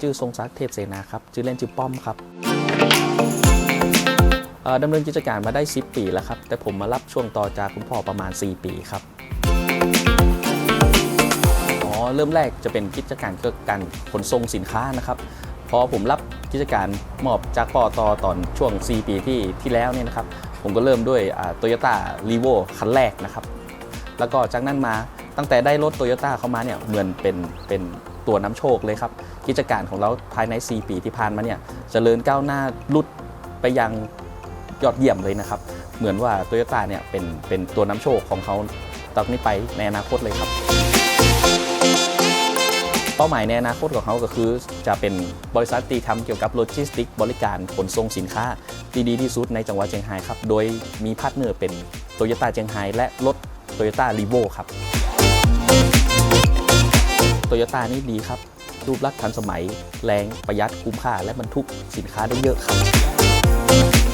ชื่อทรงศักดิ์เทพเสนาครับชื่อเล่นชื่อป้อมครับดำเนินกิจการมาได้ 10 ปีแล้วครับ แต่ผมมารับช่วงต่อจากคุณพ่อประมาณ 4 ปีครับอ๋อเริ่มแรกจะเป็นกิจการเกี่ยวกับการขนส่งสินค้านะครับพอผมรับกิจการมอบจากปอตอตอนช่วง 4 ปีที่ที่แล้วเนี่ยนะครับ ผมก็เริ่มด้วยโตโยต้ารีโวคันแรกนะครับ แล้วก็จากนั้นมา ตั้งแต่ได้รถโตโยต้าเข้ามาเนี่ยเหมือนเป็นเป็นตัวน้ำโชคเลยครับ กิจการของเราภายใน 4 ปีที่ผ่านมาเนี่ยจเจริญก้าวหน้าลุดไปยังยอดเยี่ยมเลยนะครับ เหมือนว่าโตโยต้าเนี่ยเป็นเป็นตัวน้ำโชคของเขาตอนนี้ไปในอนาคตเลยครับ เป้าหมายในอนาคตของเขาก็คือ จะเป็นบริษัทที่ทำเกี่ยวกับโลจิสติก บริการขนส่งสินค้าที่ดีที่สุดในจังหวัดเชียงรายครับ โดยมีพาร์ทเนอร์เป็นโตโยต้าเชียงรายและรถโตโยต้ารีโวครับ โตโยต้านี่ดีครับ รูปลักษณ์ทันสมัย แรงประหยัดคุ้มค่า และบรรทุกสินค้าได้เยอะครับ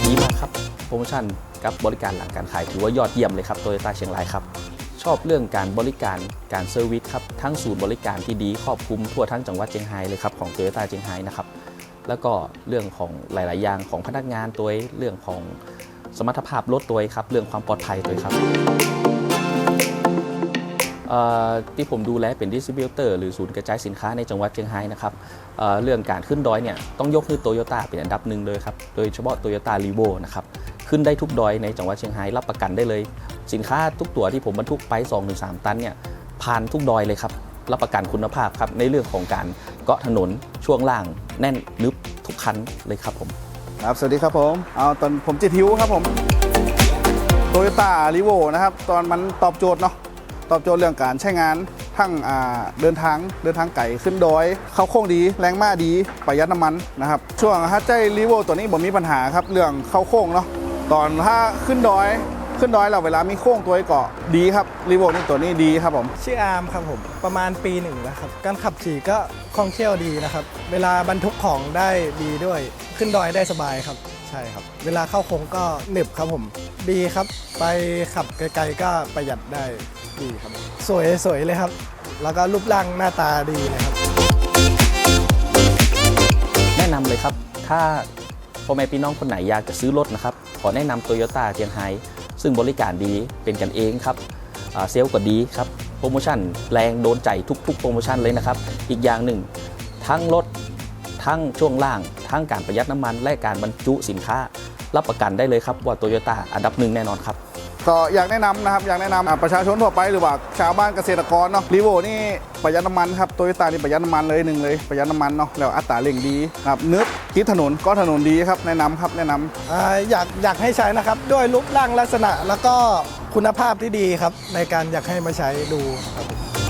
ดีมากครับ โปรโมชั่นกับบริการหลังการขายถือว่ายอดเยี่ยมเลยครับโตโยต้าเชียงรายครับ ชอบเรื่องการบริการการเซอร์วิสครับ ทั้งศูนย์บริการที่ดีครอบคลุมทั่วทั้งจังหวัดเชียงรายเลยครับของโตโยต้าเชียงรายนะครับแล้วก็เรื่องของหลาย ๆ อย่างของพนักงานตัวเองเรื่องของสมรรถภาพรถตัวเองครับ เรื่องความปลอดภัยตัวเองครับ ที่ผมดูแลเป็นดิสติบิวเตอร์หรือศูนย์กระจายสินค้าในจังหวัดเชียงรายนะครับเเรื่องการขึ้นดอยเนี่ยต้องยกให้โตโยต้าเป็นอันดับหนึ่งเลยครับ โดยเฉพาะโตโยต้ารีโวนะครับ ขึ้นได้ทุกดอยในจังหวัดเชียงรายรับประกันได้เลย สินค้าทุกตัวที่ผมบรรทุกไป 2-3 ตันเนี่ยผ่านทุกดอยเลยครับ รับประกันคุณภาพครับในเรื่องของการเกาะถนนช่วงล่างแน่นนึบทุกคันเลยครับผม ครับ สวัสดีครับผม เอาตอนผมจิตทิวครับผมโตโยต้ารีโวนะครับ ตอนมันตอบโจทย์เนาะ ตอบโจทย์เรื่องการใช้งานทั้งเดินทางเดินทางไก่ขึ้นดอย เข้าโค้งดี แรงม้าดีประหยัดน้ำมันนะครับช่วงฮัตใจรีโวตัวนี้ผมมีปัญหาครับเรื่องเข้าโค้งเนาะตอนถ้าขึ้นดอย ขึ้นดอยเราเวลามีโค้งตัวเกาะดีครับรีโวนี่ตัวนี้ดีครับผมชื่ออาร์มครับผมประมาณปีหนึ่งแล้วครับการขับขี่ก็คล่องเชี่ยวดีนะครับ เวลาบรรทุกของได้ดีด้วย ขึ้นดอยได้สบายครับใช่ครับ เวลาเข้าโค้งก็หนึบครับผม ดีครับ ไปขับไกลๆก็ประหยัดได้ดีครับ สวยสวยเลยครับ แล้วก็รูปร่างหน้าตาดีเลยครับ แนะนำเลยครับ ถ้าพ่อแม่พี่น้องคนไหนอยากจะซื้อรถนะครับ ขอแนะนำโตโยต้าเจียงไฮ้ ซึ่งบริการดีเป็นกันเองครับเซลล์ก็ดีครับโปรโมชั่นแรงโดนใจทุก ๆ โปรโมชั่นเลยนะครับ อีกอย่างหนึ่ง ทั้งรถทั้งช่วงล่าง ทั้งการประหยัดน้ำมันและการบรรจุสินค้า รับประกันได้เลยครับว่าโตโยต้าอันดับหนึ่งแน่นอนครับก็อยากแนะนำนะครับอยากแนะนำอะประชาชนทั่วไปหรือว่าชาวบ้านเกษตรกรเนาะรีโวนี่ประหยัดน้ำมันครับโตโยต้านี่ประหยัดน้ำมันเลยหนึ่งเลยประหยัดน้ำมันเนาะแล้วอัตราเร่งดีนะครับนึกคิดถนนก็ถนนดีครับแนะนำครับแนะนำอ่าอยากอยากให้ใช้นะครับด้วยรูปร่างลักษณะแล้วก็คุณภาพที่ดีครับในการอยากให้มาใช้ดูครับผม